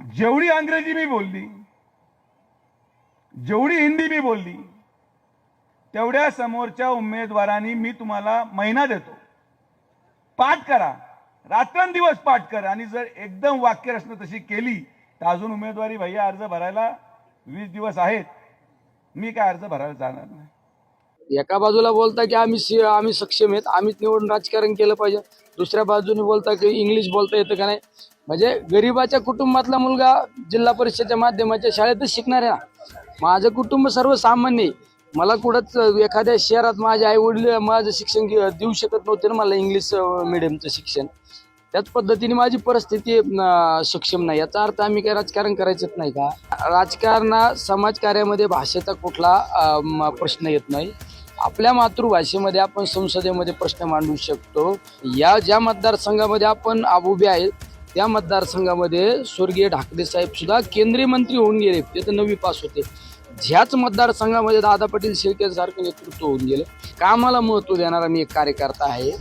जेवढी अंग्रेजी मी बोलली जेवढी हिंदी मी बोलली तेवढ्या समोरच्या उमेदवारांनी मी तुम्हाला महिना देतो. पाठ करा. रात्रंदिवस पाठ करा. आणि जर एकदम वाक्यरचना तशी केली तर अजून उमेदवारी भैया अर्ज भरायला वीस दिवस आहेत. मी काय अर्ज भरायला जाणार नाही. एका बाजूला बोलता की आम्ही सी आम्ही सक्षम आहेत आम्हीच निवडून राजकारण केलं पाहिजे. दुसऱ्या बाजूने बोलता की इंग्लिश बोलता येतं का नाही? म्हणजे गरिबाच्या कुटुंबातला मुलगा जिल्हा परिषदेच्या माध्यमाच्या शाळेतच शिकणार आहे ना. माझं कुटुंब सर्वसामान्य मला कुठंच एखाद्या शहरात माझे आई वडील माझं शिक्षण देऊ शकत नव्हते ना मला इंग्लिश मिडियमचं शिक्षण. त्याच पद्धतीने माझी परिस्थिती सक्षम नाही. याचा अर्थ आम्ही काय राजकारण करायचंच नाही का? राजकारणा समाजकार्यामध्ये भाषेचा कुठला प्रश्न येत नाही. आपल्या मातृभाषेमध्ये आपण संसदेमध्ये प्रश्न मांडू शकतो. या ज्या मतदारसंघामध्ये आपण आ- उभे आहेत त्या मतदारसंघामध्ये स्वर्गीय ढाकरे साहेब सुद्धा केंद्रीय मंत्री होऊन गेले. ते तर नवी पास होते. ह्याच मतदारसंघामध्ये दादा पाटील शेळके सारखं नेतृत्व होऊन गेलं. कामाला महत्त्व देणारा मी एक कार्यकर्ता आहे.